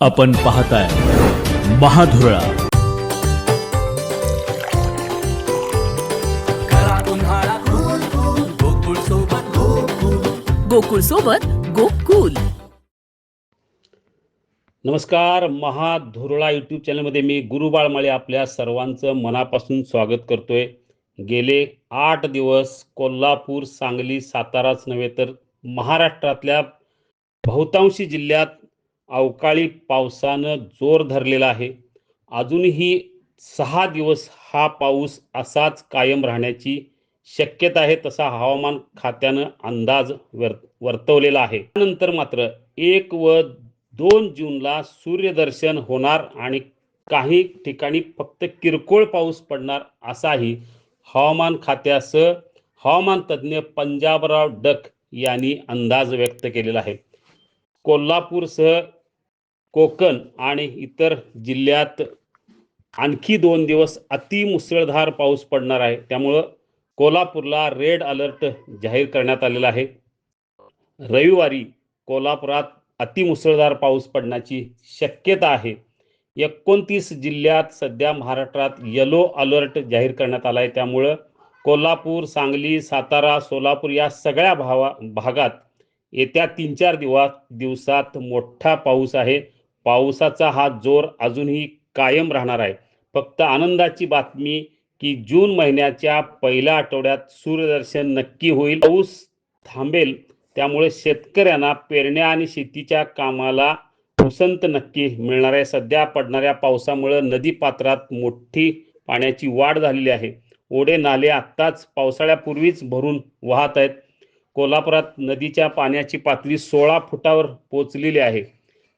आपण पाहताय महाधुरळा. गोकुळ सोबत गोकुल. नमस्कार महाधुरळा यूट्यूब चॅनलमध्ये मी गुरुबाळ माळे आपल्या सर्वांचं मनापासून स्वागत करतोय. गेले आठ दिवस कोल्हापूर सांगली साताराच नव्हे तर महाराष्ट्रातल्या बहुतांशी जिल्ह्यात अवकाळी पावसानं जोर धरलेला आहे. अजूनही सहा दिवस हा पाऊस असाच कायम राहण्याची शक्यता आहे तसा हवामान खात्यानं अंदाज वर वर्तवलेला आहे. त्यानंतर मात्र एक व दोन जूनला सूर्यदर्शन होणार आणि काही ठिकाणी फक्त किरकोळ पाऊस पडणार असाही हवामान खात्यासह हवामान तज्ज्ञ पंजाबराव डक यांनी अंदाज व्यक्त केलेला आहे. कोल्हापूरसह कोकण आणि इतर जिल्ह्यात आणखी दोन दिवस अतिमुसळधार पाऊस पडणार आहे. त्यामुळं कोल्हापूरला रेड अलर्ट जाहीर करण्यात आलेला आहे. रविवारी कोल्हापुरात अतिमुसळधार पाऊस पडण्याची शक्यता आहे. एकोणतीस जिल्ह्यात सध्या महाराष्ट्रात येलो अलर्ट जाहीर करण्यात आला आहे त्यामुळं कोल्हापूर सांगली सातारा सोलापूर या सगळ्या भावा भागात येत्या तीन चार दिवस दिवसात मोठा पाऊस आहे. पावसाचा हा जोर अजूनही कायम राहणार आहे. फक्त आनंदाची बातमी की जून महिन्याच्या पहिल्या आठवड्यात सूर्यदर्शन नक्की होईल. पाऊस थांबेल त्यामुळे शेतकऱ्यांना पेरण्या आणि शेतीच्या कामाला उसंत नक्की मिळणार आहे. सध्या पडणाऱ्या पावसामुळे नदी पात्रात मोठी पाण्याची वाढ झालेली आहे. ओढे नाले आत्ताच पावसाळ्यापूर्वीच भरून वाहत आहेत. कोल्हापुरात नदीच्या पाण्याची पातळी सोळा फुटावर पोचलेली आहे.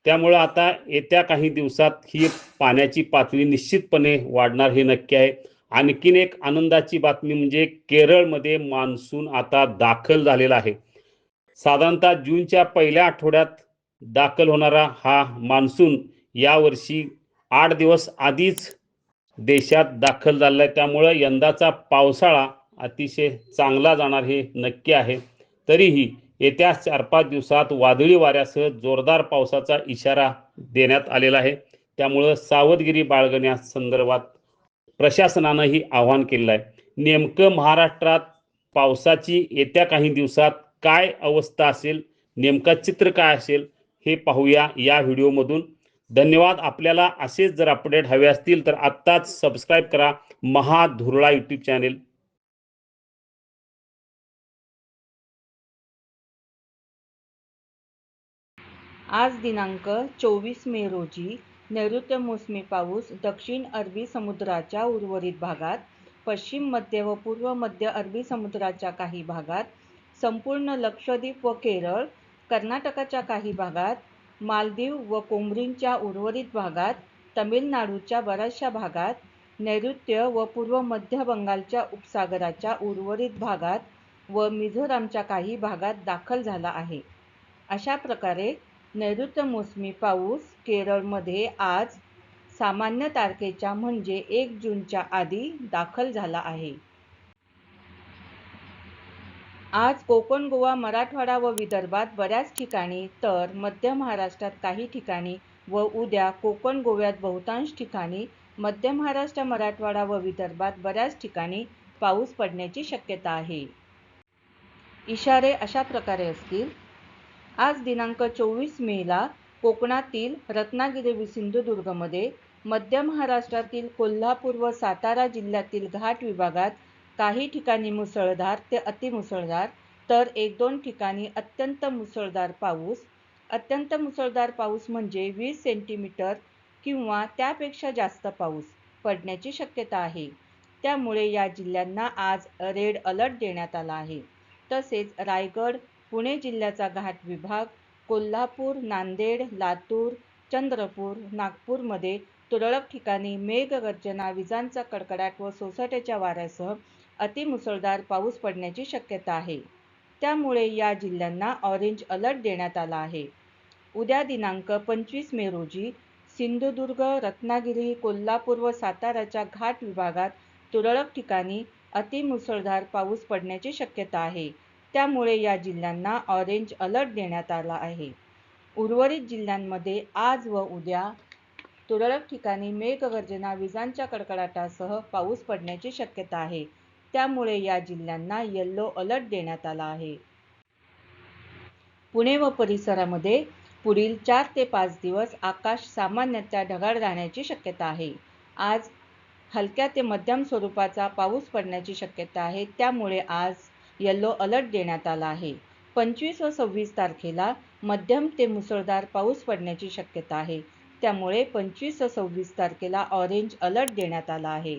त्यामुळं आता येत्या काही दिवसात ही पाण्याची पातळी निश्चितपणे वाढणार हे नक्की आहे. आणखीन एक आनंदाची बातमी म्हणजे केरळमध्ये मान्सून आता दाखल झालेला आहे. साधारणतः जूनच्या पहिल्या आठवड्यात दाखल होणारा हा मान्सून यावर्षी आठ दिवस आधीच देशात दाखल झालेला आहे. त्यामुळं यंदाचा पावसाळा अतिशय चांगला जाणार हे नक्की आहे. तरीही येत्या चार पाच दिवसात वादळी वाऱ्यासह जोरदार पावसाचा इशारा देण्यात आलेला आहे. त्यामुळं सावधगिरी बाळगण्यासंदर्भात प्रशासनानंही आवाहन केलेलं आहे. नेमकं महाराष्ट्रात पावसाची येत्या काही दिवसात काय अवस्था असेल? नेमका चित्र काय असेल? हे पाहूया या व्हिडिओमधून. धन्यवाद. आपल्याला असेच जर अपडेट हवे असतील तर आत्ताच सबस्क्राईब करा. महाधुरळा यूट्यूब चॅनेल आज दिनांक चोवीस मे रोजी नैऋत्य मोसमी पाऊस दक्षिण अरबी समुद्राच्या उर्वरित भागात पश्चिम मध्य व पूर्व मध्य अरबी समुद्राच्या काही भागात संपूर्ण लक्षद्वीप व केरळ कर्नाटकाच्या काही भागात मालदीव व कोंबरींच्या उर्वरित भागात तमिळनाडूच्या बऱ्याचशा भागात नैऋत्य व पूर्व मध्य बंगालच्या उपसागराच्या उर्वरित भागात व मिझोरामच्या काही भागात दाखल झाला आहे. अशा प्रकारे नैऋत्य मोसमी पाऊस केरळमध्ये आज सामान्य तारखेच्या म्हणजे एक जूनच्या आधी दाखल झाला आहे. आज कोकण गोवा मराठवाडा व विदर्भात बऱ्याच ठिकाणी तर मध्य महाराष्ट्रात काही ठिकाणी व उद्या कोकण गोव्यात बहुतांश ठिकाणी मध्य महाराष्ट्र मराठवाडा व विदर्भात बऱ्याच ठिकाणी पाऊस पडण्याची शक्यता आहे. इशारे अशा प्रकारे असतील. आज दिनांक चोवीस मेला कोकणातील रत्नागिरी व सिंधुदुर्गमध्ये मध्य महाराष्ट्रातील कोल्हापूर व सातारा जिल्ह्यातील घाट विभागात काही ठिकाणी मुसळधार ते अतिमुसळधार तर एक दोन ठिकाणी अत्यंत मुसळधार पाऊस. अत्यंत मुसळधार पाऊस म्हणजे वीस सेंटीमीटर किंवा त्यापेक्षा जास्त पाऊस पडण्याची शक्यता आहे. त्यामुळे या जिल्ह्यांना आज रेड अलर्ट देण्यात आला आहे. तसेच रायगड पुणे जिल्ह्याचा घाट विभाग कोल्हापूर नांदेड लातूर चंद्रपूर नागपूरमध्ये तुरळक ठिकाणी मेघगर्जना विजांचा कडकडाट व सोसाट्याच्या वाऱ्यासह अतिमुसळधार पाऊस पडण्याची शक्यता आहे. त्यामुळे या जिल्ह्यांना ऑरेंज अलर्ट देण्यात आला आहे. उद्या दिनांक पंचवीस मे रोजी सिंधुदुर्ग रत्नागिरी कोल्हापूर व साताराच्या घाट विभागात तुरळक ठिकाणी अतिमुसळधार पाऊस पडण्याची शक्यता आहे. त्यामुळे या जिल्ह्यांना ऑरेंज अलर्ट देण्यात आला आहे. उर्वरित जिल्ह्यांमध्ये आज व उद्या तुरळक ठिकाणी मेघगर्जना विजांच्या कडकडाटासह पाऊस पडण्याची शक्यता आहे. त्यामुळे या जिल्ह्यांना येल्लो अलर्ट देण्यात आला आहे. पुणे व परिसरामध्ये पुढील चार ते पाच दिवस आकाश सामान्यतः ढगाळ राहण्याची शक्यता आहे. आज हलक्या ते मध्यम स्वरूपाचा पाऊस पडण्याची शक्यता आहे. त्यामुळे आज येल्लो अलर्ट देण्यात आला आहे. पंचवीस व सव्वीस तारखेला मध्यम ते मुसळधार पाऊस पडण्याची शक्यता आहे. त्यामुळे पंचवीस व सव्वीस तारखेला ऑरेंज अलर्ट देण्यात आला आहे.